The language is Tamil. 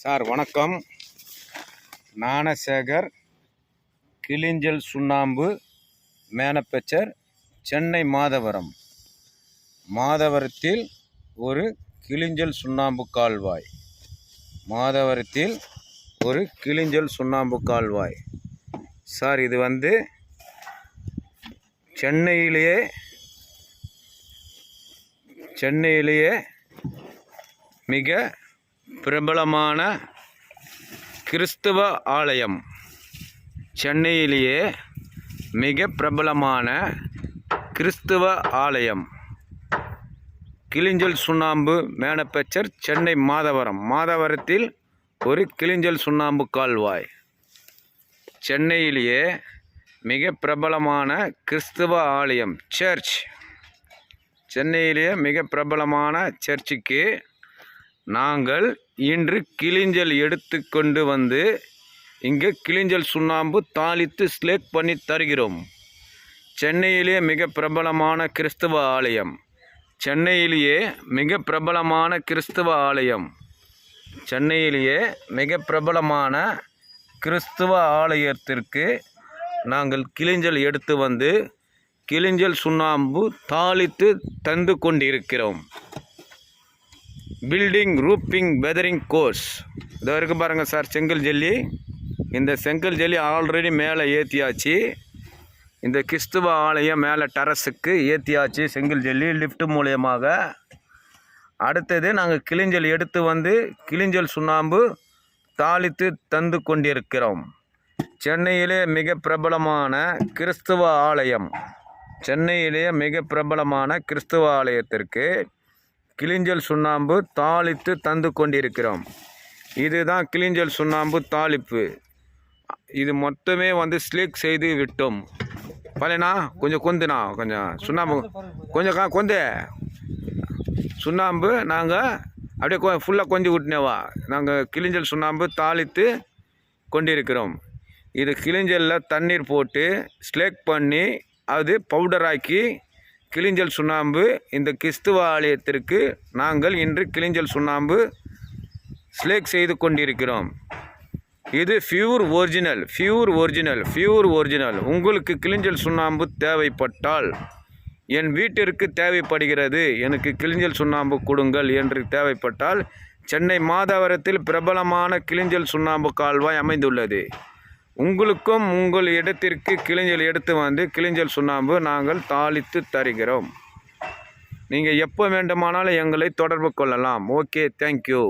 சார் வணக்கம். ஞானசேகர் கிளிஞ்சல் சுண்ணாம்பு மேனப்பச்சர் சென்னை மாதவரம். மாதவரத்தில் ஒரு கிளிஞ்சல் சுண்ணாம்பு கால்வாய். மாதவரத்தில் ஒரு கிளிஞ்சல் சுண்ணாம்பு கால்வாய். சார் இது வந்து சென்னையிலேயே சென்னையிலேயே மிக பிரபலமான கிறிஸ்துவ ஆலயம். சென்னையிலேயே மிக பிரபலமான கிறிஸ்துவ ஆலயம். கிளிஞ்சல் சுண்ணாம்பு மேனப்பச்சர் சென்னை மாதவரம். மாதவரத்தில் ஒரு கிளிஞ்சல் சுண்ணாம்பு கால்வாய். சென்னையிலேயே மிக பிரபலமான கிறிஸ்துவ ஆலயம் சர்ச். சென்னையிலேயே மிக பிரபலமான சர்ச்சுக்கு நாங்கள் இன்று கிளிஞ்சல் எடுத்து கொண்டு வந்து இங்கே கிளிஞ்சல் சுண்ணாம்பு தாளித்து ஸ்லேக் பண்ணி தருகிறோம். சென்னையிலே மிக பிரபலமான கிறிஸ்துவ ஆலயம். சென்னையிலேயே மிக பிரபலமான கிறிஸ்துவ ஆலயம். சென்னையிலேயே மிக பிரபலமான கிறிஸ்துவ ஆலயத்திற்கு நாங்கள் கிளிஞ்சல் எடுத்து வந்து கிளிஞ்சல் சுண்ணாம்பு தாளித்து தந்து கொண்டிருக்கிறோம். பில்டிங் ரூப்பிங் வெதரிங் கோர்ஸ் இதோ இருக்குது பாருங்கள் சார் செங்கல் ஜல்லி. இந்த செங்கல் ஜல்லி ஆல்ரெடி மேலே ஏற்றியாச்சு இந்த கிறிஸ்துவ ஆலயம் மேலே டெரஸுக்கு ஏற்றியாச்சு செங்கல் ஜல்லி லிஃப்ட் மூலியமாக. அடுத்தது நாங்கள் கிளிஞ்சல் எடுத்து வந்து கிளிஞ்சல் சுண்ணாம்பு தாளித்து தந்து கொண்டிருக்கிறோம். சென்னையிலே மிக பிரபலமான கிறிஸ்துவ ஆலயம். சென்னையிலேயே மிக பிரபலமான கிறிஸ்துவ ஆலயத்திற்கு கிளிஞ்சல் சுண்ணாம்பு தாளித்து தந்து கொண்டிருக்கிறோம். இதுதான் கிளிஞ்சல் சுண்ணாம்பு தாளிப்பு. இது மொத்தமே வந்து ஸ்லீக் செய்து விட்டோம். பழையண்ணா கொஞ்சம் கொந்துண்ணா கொஞ்சம் சுண்ணாம்பு கொஞ்சம் கா கொந்து. சுண்ணாம்பு நாங்கள் அப்படியே கொ ஃபுல்லாக கொஞ்சம் விட்டுனேவா. நாங்கள் கிளிஞ்சல் சுண்ணாம்பு தாளித்து கொண்டிருக்கிறோம். இது கிளிஞ்சலில் தண்ணீர் போட்டு ஸ்லேக் பண்ணி அது பவுடராக்கி கிளிஞ்சல் சுண்ணாம்பு இந்த கிறிஸ்துவ ஆலயத்திற்கு நாங்கள் இன்று கிளிஞ்சல் சுண்ணாம்பு ஸ்லேக் செய்து கொண்டிருக்கிறோம். இது pure original pure original pure original. உங்களுக்கு கிளிஞ்சல் சுண்ணாம்பு தேவைப்பட்டால் என் வீட்டிற்கு தேவைப்படுகிறது. எனக்கு கிளிஞ்சல் சுண்ணாம்பு கொடுங்கள் என்று தேவைப்பட்டால் சென்னை மாதவரத்தில் பிரபலமான கிளிஞ்சல் சுண்ணாம்பு கால்வாய் அமைந்துள்ளது. உங்களுக்கும் உங்கள் இடத்திற்கு கிளிஞ்சல் எடுத்து வந்து கிளிஞ்சல் சுண்ணாம்பு நாங்கள் தாளித்து தருகிறோம். நீங்கள் எப்போ வேண்டுமானாலும் எங்களை தொடர்பு கொள்ளலாம். Okay thank you